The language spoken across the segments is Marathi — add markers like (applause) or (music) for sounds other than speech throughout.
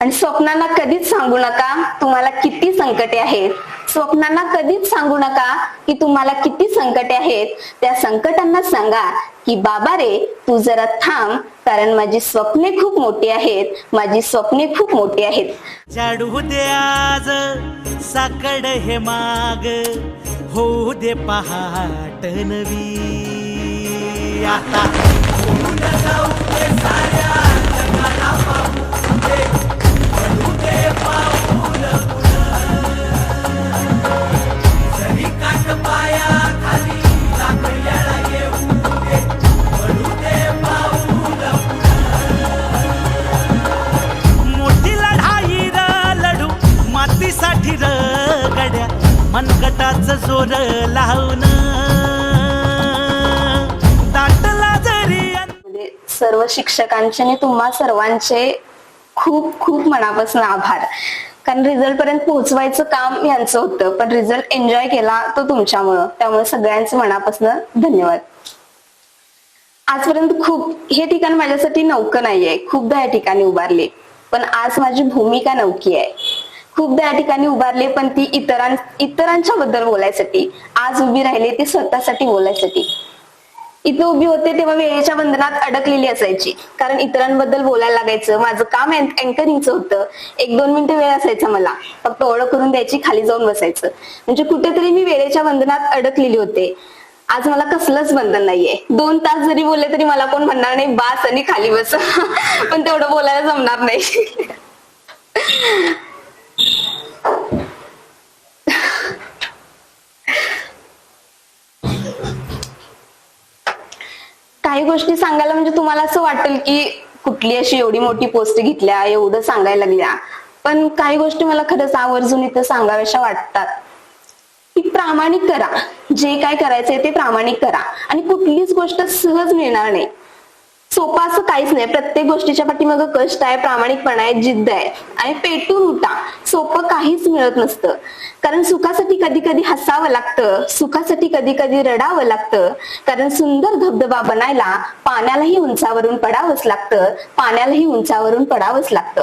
आणि स्वप्नांना कधीच सांगू नका तुम्हाला किती संकटे आहेत. स्वप्नांना कधीच सांगू नका की तुम्हाला किती संकटे आहेत. त्या संकटांना सांगा की बाबा रे तू जरा थांब कारण माझी स्वप्ने खूप मोठी आहेत. माझी स्वप्ने खूप मोठी आहेत. जाडू दे आज साकड हे माग. होऊ दे पहाट नवी. आता मनगटाच लावून दाटला जरी म्हणजे सर्व शिक्षकांचे आणि तुम्हा सर्वांचे खूप खूप मनापासून आभार. कारण रिझल्ट पर्यंत पोहोचवायचं काम यांचं होतं पण रिझल्ट एन्जॉय केला तो तुमच्यामुळं. त्यामुळे सगळ्यांचं मनापासून धन्यवाद. आजपर्यंत खूप हे ठिकाण माझ्यासाठी नौकं नाहीये. खूपदा या ठिकाणी उभारले. पण आज माझी भूमिका नौकी आहे. खूपदा या ठिकाणी उभारले पण ती इतरां इतरांच्या बद्दल बोलायसाठी. आज उभी राहिली ती स्वतःसाठी बोलायसाठी. इथं उभी होते तेव्हा वेळेच्या बंधनात अडकलेली असायची. कारण इतरांबद्दल बोलायला लागायचं. माझं काम अँकरिंगचं होतं. एक दोन मिनिटं वेळ असायचा मला. फक्त ओळख करून द्यायची खाली जाऊन बसायचं. म्हणजे कुठेतरी मी वेळेच्या बंधनात अडकलेली होते. आज मला कसलंच बंधन नाहीये. दोन तास जरी बोलले तरी मला कोण म्हणणार नाही बास आणि खाली बस. (laughs) पण तेवढं बोलायला जमणार नाही. (laughs) काही गोष्टी सांगायला म्हणजे तुम्हाला असं वाटेल की कुठली अशी एवढी मोठी पोस्ट घेतल्या एवढं सांगायला लागल्या. पण काही गोष्टी मला खरंच आवर्जून इथं सांगाव्याशा वाटतात. की प्रामाणिक करा. जे काय करायचंय ते प्रामाणिक करा. आणि कुठलीच गोष्ट सहज मिळणार नाही. सोपं असं काहीच नाही. प्रत्येक गोष्टीच्या पाठीमागं कष्ट आहे प्रामाणिकपणा आहे जिद्द आहे आणि पेटून उठा. सोपं काहीच मिळत नसतं. कारण सुखासाठी कधी कधी हसावं लागतं. सुखासाठी कधी कधी रडावं लागतं. कारण सुंदर धबधबा बनायला पाण्यालाही उंचावरून पडावंच लागतं. पाण्यालाही उंचावरून पडावंच लागतं.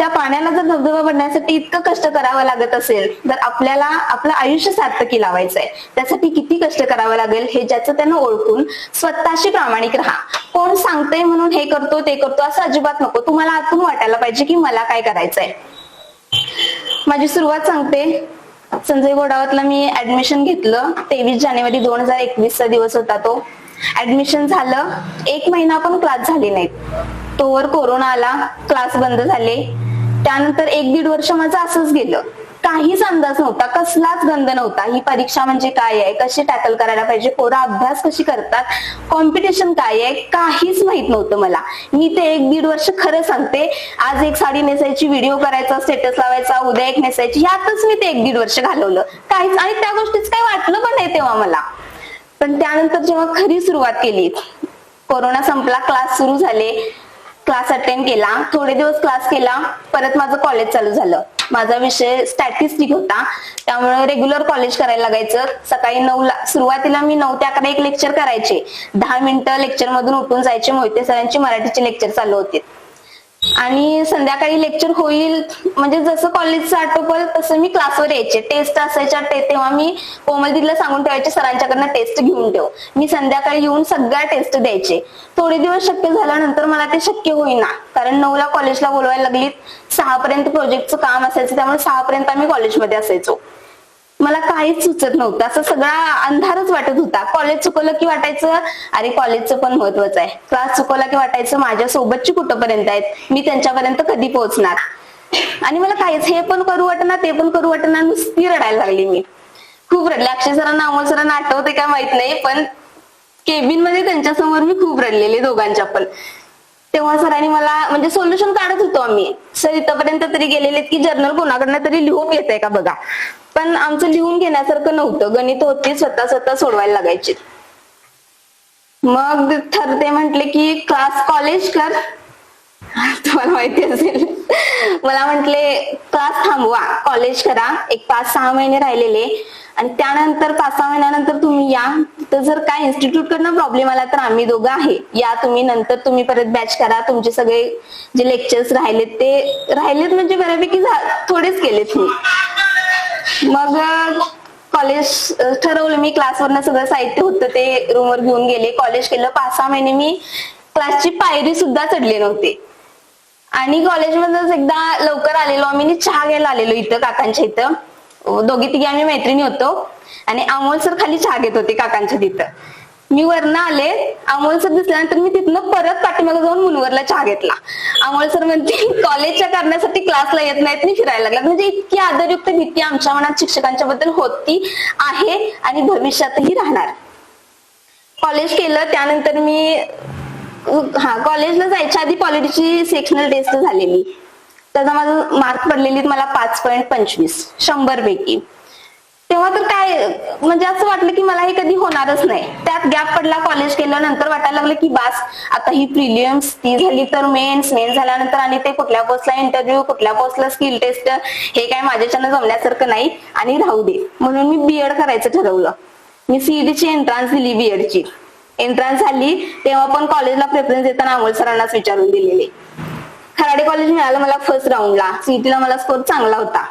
त्या पाण्याला जर धबधबा बनण्यासाठी इतकं कष्ट करावं लागत असेल तर आपल्याला आपलं आयुष्य सार्थकी लावायचंय. त्यासाठी किती कष्ट करावं लागेल हे ज्याचं त्यानं ओळखून स्वतःशी प्रामाणिक राहा. कोण सांगतंय म्हणून हे करतो ते करतो असं अजिबात नको. तुम्हाला आतून वाटायला पाहिजे की मला काय करायचंय. माझी सुरुवात सांगते. संजय गोडावतला मी ऍडमिशन घेतलं. तेवीस जानेवारी दोन हजार एकवीसचा दिवस होता तो. ऍडमिशन झालं. एक महिना पण क्लास झाले नाहीत. तोवर कोरोना आला. क्लास बंद झाले. त्यानंतर एक दीड वर्ष माझं असंच गेलं. काहीच अंदाज नव्हता कसलाच गंध नव्हता. ही परीक्षा म्हणजे काय आहे? कशी टॅकल करायला पाहिजे? पोरं अभ्यास कशी करतात? कॉम्पिटिशन काय आहे? काहीच माहीत नव्हतं मला. मी ते एक दीड वर्ष खरं सांगते. आज एक साडी नेसायची व्हिडिओ करायचा स्टेटस लावायचा उद्या एक नेसायची यातच मी ते एक दीड वर्ष घालवलं. काहीच आणि त्या गोष्टीच काही वाटलं पण नाही तेव्हा मला. पण त्यानंतर जेव्हा खरी सुरुवात केली कोरोना संपला क्लास सुरू झाले क्लास अटेंड केला थोडे दिवस क्लास केला परत माझं कॉलेज चालू झालं. माझा विषय स्टॅटिस्टिक होता. त्यामुळे रेग्युलर कॉलेज करायला लागायचं. सकाळी नऊ ला सुरुवातीला मी नऊ ते अकरा एक लेक्चर करायचे. दहा मिनिटं लेक्चर मधून उठून जायचे. मोहिते सरांची मराठीचे लेक्चर चालू होते. आणि संध्याकाळी लेक्चर होईल म्हणजे जसं कॉलेजचं आटोपल तसं मी क्लासवर यायचे. टेस्ट असायच्या ते तेव्हा मी कोमल दिदीला सांगून ठेवायचे सरांच्याकडनं टेस्ट घेऊन ठेव. मी संध्याकाळी येऊन सगळ्या टेस्ट द्यायचे. थोडे दिवस शक्य झाल्यानंतर मला ते शक्य होईना कारण नऊला कॉलेजला बोलवायला लागलीत. सहा पर्यंत प्रोजेक्टचं काम असायचं त्यामुळे सहा पर्यंत आम्ही कॉलेजमध्ये असायचो. मला काहीच सुचत नव्हतं. असं सगळा अंधारच वाटत होता. कॉलेज चुकवलं की वाटायचं? अरे कॉलेजचं पण महत्वाचं आहे. क्लास चुकवला की वाटायचं? माझ्या सोबतची कुठंपर्यंत आहेत? मी त्यांच्यापर्यंत कधी पोहोचणार? आणि मला काहीच हे पण करू वाटणार ते पण करू वाटणार नुसती रडायला लागली मी. खूप रडले. अक्षय सरांना अमोल सरांना आठवते का माहीत नाही पण केबिनमध्ये त्यांच्यासमोर मी खूप रडलेले दोघांच्या पण. तेव्हा सरांनी मला म्हणजे सोल्युशन काढत होतो आम्ही. सर इथपर्यंत तरी गेलेले की जर्नल कोणाकडनं तरी लिहून घेत का बघा? पण आमचं लिहून घेण्यासारखं नव्हतं. गणित होती स्वतः स्वतः सोडवायला लागायची. मग ठरते म्हंटले म्हटले की क्लास कॉलेज कर. तुम्हाला माहिती असेल. मला म्हटले क्लास थांबवा कॉलेज करा. एक पाच सहा महिने राहिलेले. आणि त्यानंतर पाच सहा महिन्यानंतर तुम्ही या. तर जर काय इन्स्टिट्यूट कडनं प्रॉब्लेम आला तर आम्ही दोघं आहे. या तुम्ही नंतर तुम्ही परत बॅच करा. तुमचे सगळे जे लेक्चर्स राहिलेत ते राहिलेत म्हणजे बऱ्यापैकी थोडेच केलेत मी. मग कॉलेज ठरवलं मी क्लासवरनं सगळं साहित्य होतं ते रूमवर घेऊन गेले. कॉलेज केलं पाच सहा महिने मी क्लासची पायरी सुद्धा चढले नव्हते. आणि कॉलेजमधूनच एकदा लवकर आलेलो आम्ही चहा घ्यायला आलेलो इथं काकांच्या इथं. दोघी तिघी आम्ही मैत्रिणी होतो. आणि अमोल सर खाली चहा घेत होते काकांच्या तिथं. मी वरनं आले अमोल सर दिसल्यानंतर मी तिथनं परत पाठीमागे जाऊन मुनवरला चहा घेतला. अमोल सर म्हणते कॉलेजच्या कारणासाठी क्लासला येत नाहीत मी फिरायला लागला म्हणजे इतकी आदरयुक्त भीती आमच्या मनात शिक्षकांच्या बद्दल होती आहे आणि भविष्यातही राहणार. कॉलेज केलं त्यानंतर मी हा कॉलेजला जायच्या आधी पॉलिटीची सेक्शनल टेस्ट झालेली त्याचा माझं मार्क पडलेली मला पाच पॉईंट पंचवीस शंभर पैकी. तेव्हा तर काय म्हणजे असं वाटलं की मला हे कधी होणारच नाही. त्यात गॅप पडला कॉलेज केल्यानंतर नंतर वाटायला लागलं की बास आता ही प्रिलियम्स ती झाली तर मेन्स मेन्स झाल्यानंतर आणि ते कुठल्या पोस्टला इंटरव्ह्यू कुठल्या पोस्टला स्किल टेस्ट हे काय माझ्याच्यानं जमण्यासारखं नाही आणि राहू दे. म्हणून मी बीएड करायचं ठरवलं. मी सीईडीची एंट्रान्स दिली बीएडची एंट्रान्स झाली तेव्हा पण कॉलेजला प्रेफरन्स देताना अमोल सरांनाच विचारून दिलेले. खराडे कॉलेज मिळालं मला फर्स्ट राऊंडला सीईटीला मला स्कोर चांगला होता.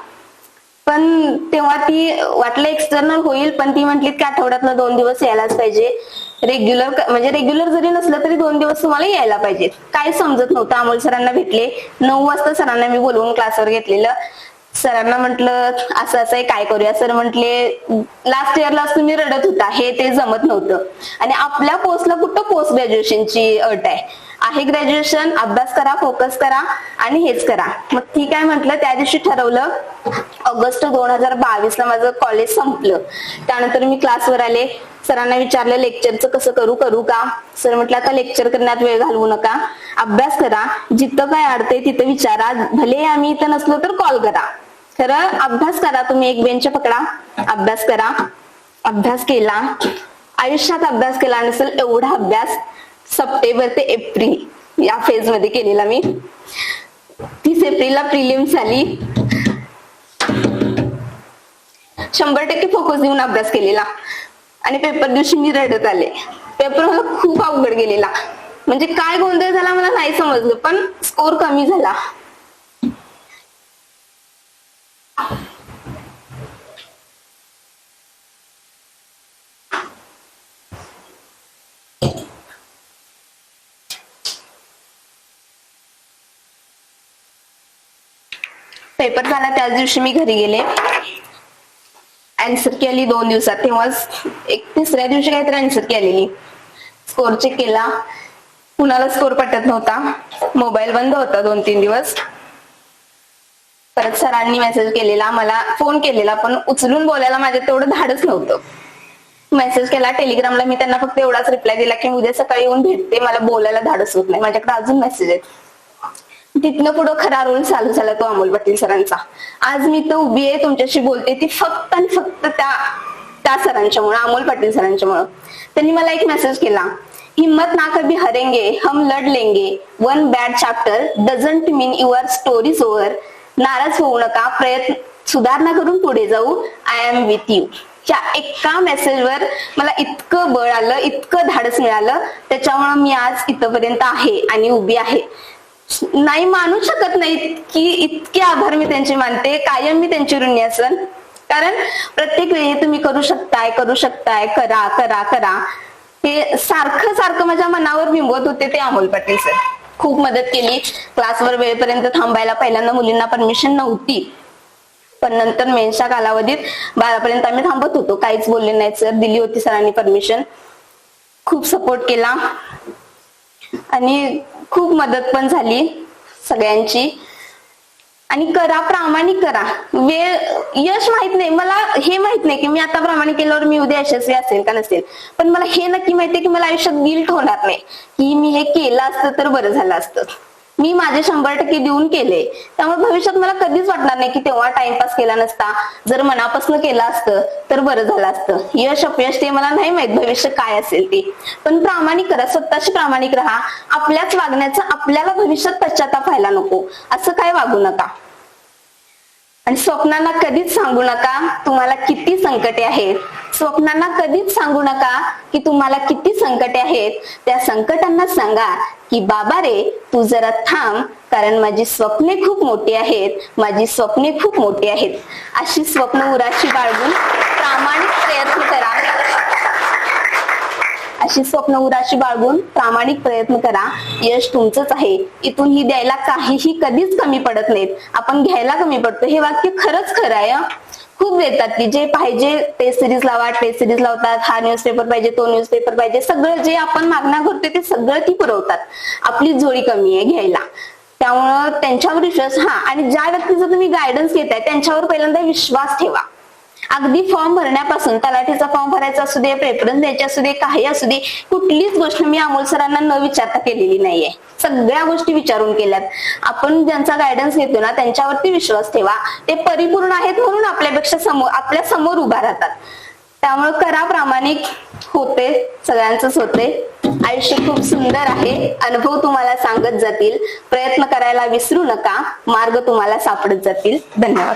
पण तेव्हा ती वाटलं एक्सटर्नल होईल पण ती म्हटली की आठवड्यातनं दोन दिवस यायलाच पाहिजे. रेग्युलर म्हणजे रेग्युलर जरी नसलं तरी दोन दिवस तुम्हाला यायला पाहिजे काय समजत नव्हतं. अमोल सरांना भेटले. नऊ वाजता सरांना मी बोलवून क्लासवर घेतलेलं. सरांना म्हटलं असं असं आहे काय करूया? सर म्हटले लास्ट इयरला तुम्ही रडत होता हे ते जमत नव्हतं. आणि आपल्या पोस्टला कुठं पोस्ट ग्रॅज्युएशनची अट आहे? आहे ग्रॅज्युएशन अभ्यास करा फोकस करा आणि हेच करा. मग ठीक आहे म्हटलं त्या दिवशी ठरवलं ऑगस्ट दोन हजार बावीस ला माझं कॉलेज संपलं. त्यानंतर मी क्लासवर आले. सरांना विचारलं लेक्चरचं कसं करू करू का? सर म्हटलं आता लेक्चर करण्यात वेळ घालवू नका. अभ्यास करा. जिथं काय अडतंय तिथं विचारा. भले आम्ही इथं नसलो तर कॉल करा. खरं अभ्यास करा तुम्ही एक बेंच पकडा. अभ्यास करा. अभ्यास केला. आयुष्यात अभ्यास केला नसेल एवढा अभ्यास सप्टेंबर ते एप्रिल या फेजमध्ये केलेला मी. तीस एप्रिलला प्रिलिम्स झाली. शंभर टक्के फोकस देऊन अभ्यास केलेला. आणि पेपर दिवशी मी रडत आले. पेपर मला खूप अवघड गेलेला. म्हणजे काय गोंधळ झाला मला नाही समजलं पण स्कोर कमी झाला. पेपर झाला त्याच दिवशी मी घरी गेले. अँसर केली दोन दिवसात. तेव्हाच एक तिसऱ्या दिवशी काहीतरी अँसर केलेली. स्कोर चेक केला. कुणाला स्कोर पटत नव्हता. मोबाईल बंद होता दोन तीन दिवस. परत सरांनी मेसेज केलेला. मला फोन केलेला पण उचलून बोलायला माझ्या तेवढं धाडच नव्हतं. मेसेज केला. टेलिग्रामला मी त्यांना फक्त एवढाच रिप्लाय दिला की उद्या सकाळी येऊन भेटते. मला बोलायला धाडस होत नाही. माझ्याकडे अजून मेसेज आहेत. तिथनं पुढं खरा रोल चालू झाला तो अमोल पाटील सरांचा. आज मी तर उभी आहे तुमच्याशी बोलते ती फक्त आणि फक्त त्या त्या सरांच्यामुळं अमोल पाटील सरांच्यामुळं. त्यांनी मला एक मेसेज केला हिम्मत ना कभी हरेंगे हम लढ लेंगे. One bad chapter doesn't mean your stories over नाराज होऊ नका प्रयत्न सुधारणा करून पुढे जाऊ. आय एम विथ यू या एका मेसेजवर मला इतकं बळ आलं इतकं धाडस मिळालं त्याच्यामुळे मी आज इथपर्यंत आहे आणि उभी आहे. नाही मानू शकत नाही की इतके आभार मी त्यांचे मानते. कायम मी त्यांची ऋणी असन. कारण प्रत्येक वेळी तुम्ही करू शकताय करू शकताय करा करा करा. हे सारखं सारखं माझ्या मनावर बिंबवत होते ते अमोल पाटील सर खूप मदत केली. क्लासवर वेळेपर्यंत थांबायला पहिल्यांदा मुलींना परमिशन नव्हती. पण नंतर मेनच्या कालावधीत बारापर्यंत आम्ही थांबत होतो. काहीच बोलले नाही सर दिली होती सरांनी परमिशन खूप सपोर्ट केला. आणि खूप मदत पण झाली सगळ्यांची. आणि करा प्रामाणिक करा. वेळ यश माहीत नाही. मला हे माहीत नाही की मी आता प्रामाणिक केल्यावर मी उद्या यशस्वी असेल का नसेल. पण मला हे नक्की माहितीये की मला आयुष्यात गिल्ट होणार नाही. की मी हे केलं असतं तर बरं झालं असतं. मी माझे शंभर टक्के देऊन केले. त्यामुळे भविष्यात मला कधीच वाटणार नाही की तेव्हा टाइमपास केला नसता. जर मनापासून केलं असतं तर बरं झालं असतं. यश अपयश ते मला नाही माहीत भविष्य काय असेल ते. पण प्रामाणिक करा स्वतःशी प्रामाणिक राहा. आपल्याच वागण्याचा आपल्याला भविष्यात पश्चाताप व्हायला नको. असं काय वागू नका. आणि स्वप्नांना कधीच सांगू नका तुम्हाला किती संकटे आहेत. स्वप्नांना कधीच सांगू नका की तुम्हाला किती संकटे आहेत. त्या संकटांना सांगा की बाबा रे तू जरा थांब कारण माझी स्वप्ने खूप मोठी आहेत. माझी स्वप्ने खूप मोठी आहेत. अशी स्वप्न उराशी बाळगून प्रामाणिक प्रयत्न करा. अशी स्वप्न उराशी बाळगून प्रामाणिक प्रयत्न करा. यश तुमचंच आहे. इथून ही द्यायला काहीही कधीच कमी पडत नाहीत. आपण घ्यायला कमी पडतो. हे वाक्य खरंच खरं आहे खूप देतात की जे पाहिजे ते सिरीज लावा टेस्ट सिरीज लावतात हा न्यूजपेपर पाहिजे तो न्यूजपेपर पाहिजे. सगळं जे आपण मागण्या करतोय ते सगळं ती पुरवतात. आपली जोडी कमी आहे घ्यायला. त्यामुळं त्यांच्यावर विश्वास हा. आणि ज्या व्यक्तीचा तुम्ही गायडन्स घेताय त्यांच्यावर पहिल्यांदा विश्वास ठेवा. अगदी फॉर्म भरण्यापासून तलाठीचा फॉर्म भरायचा असू दे प्रेफरन्स द्यायचे असू दे काही असू दे कुठलीच गोष्ट मी अमोल सरांना न विचारता केलेली नाहीये. सगळ्या गोष्टी विचारून केल्यात. आपण ज्यांचा गायडन्स घेतो ना त्यांच्यावरती विश्वास ठेवा. ते परिपूर्ण आहेत म्हणून आपल्यापेक्षा समोर आपल्यासमोर उभा राहतात. त्यामुळे करा प्रामाणिक. होते सगळ्यांचंच होते. आयुष्य खूप सुंदर आहे. अनुभव तुम्हाला सांगत जातील. प्रयत्न करायला विसरू नका. मार्ग तुम्हाला सापडत जातील. धन्यवाद.